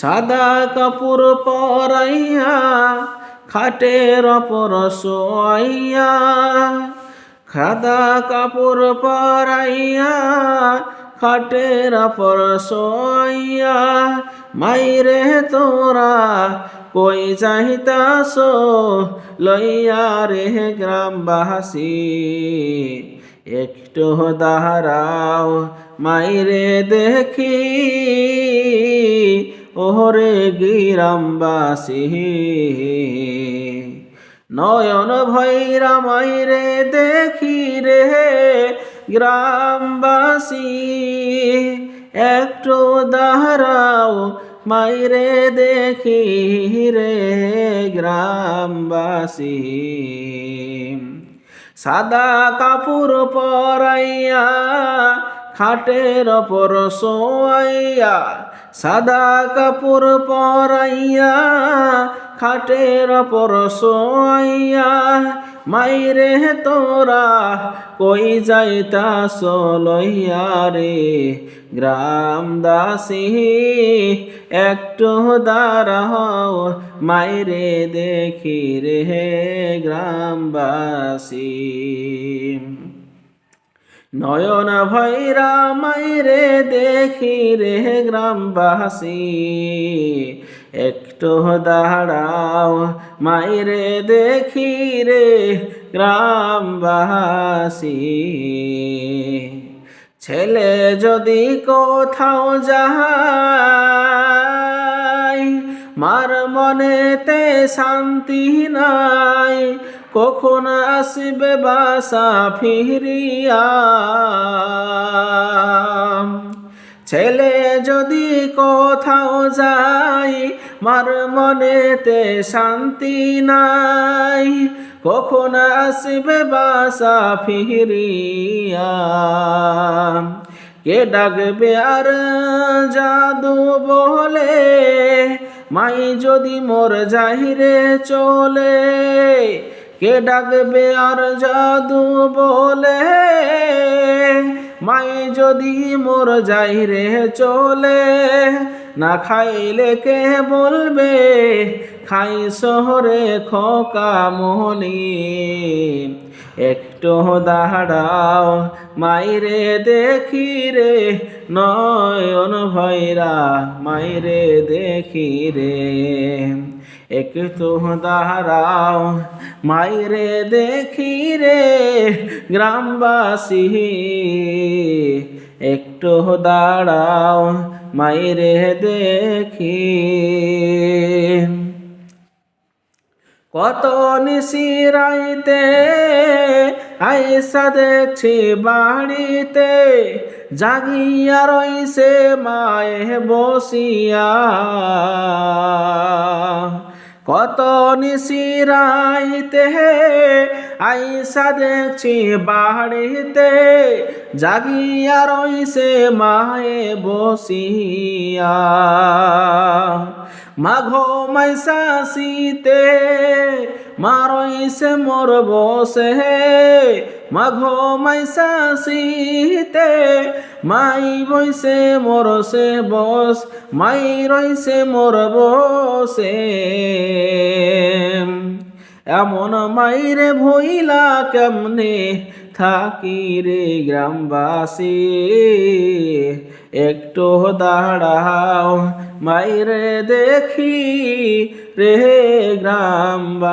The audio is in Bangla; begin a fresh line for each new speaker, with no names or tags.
সাদা কাপড় পরাইয়া, খাটের অপর শোয়াইয়া, সাদা কাপড় পরাইয়া, খাটের অপর শোয়াইয়া, মাইরে তোরা কই চাহিতাস লইয়া রে গ্রামবাসী। একটু দাঁড়াও, মাইরে দেখি ওহরে গিরামবাসী। নয়ন ভৈরা মাইরে দেখি রে গ্রামবাসী। একটু দাঁড়াও মাইরে দেখি রে গ্রামবাসী। সাদা কাপড় পরাইয়া, খাটের ওপর শোয়াইয়া সাদা কাপড় পরাইয়া, খাটের ওপর শোয়াইয়া, মাইরে তোরা, কই যাইতা লইয়া রে? গ্রামদাসী একটু দাঁড়াও, মাইরে দেখি রে গ্রামবাসী। নয়ন ভৈরা মাইরে দেখি রে গ্রামবাসী। একটু দাঁড়াও, মাইরে দেখি রে গ্রামবাসী। ছেলে যদি কোথাও যায় মার মনেতে শান্তি নাই, কখন আসবে বাসা ফিরিয়া? ছেলে যদি কোথাও যায়, মার মনেতে শান্তি নাই, কখন আসবে বাসা ফিরিয়া? কে ডাকবে আর জাদু বলে? মাই যদি মোর জাহিরে চলে, কে ডাকবে আর জাদু বলে? মাই যদি মোর জাহিরে চলে না খাইলে কে বলবে? খাই শহরে খোকা মোহনি। একটু দাঁড়াও, মাইরে দেখি রে। নয়ন ভৈরা, মাইরে দেখি রে। একটু দাঁড়াও, মাইরে দেখি রে। গ্রামবাসী, একটু দাঁড়াও মাইরে দেখি। কত নিশিরাইতে আইসা দেখছি বাড়িতে জাগিয়া রইছে মায়ে বসিয়া। কত নিশিরাইতে আইসা দেখছি বাড়িতে জাগিয়া রইছে মায়ে বসিয়া। মাঘো মাইসা শীতে মারইছে মোর বসে। মাঘো মাইসা শীতে মাই বইছে মোর সে বস, মাই রইছে মোর বসে। এমন মাইরে ভইলা কেমনে থাকি রে গ্রামবাসী? একটু দাঁড়াও মাইরে দেখি রে গ্রামবাসী।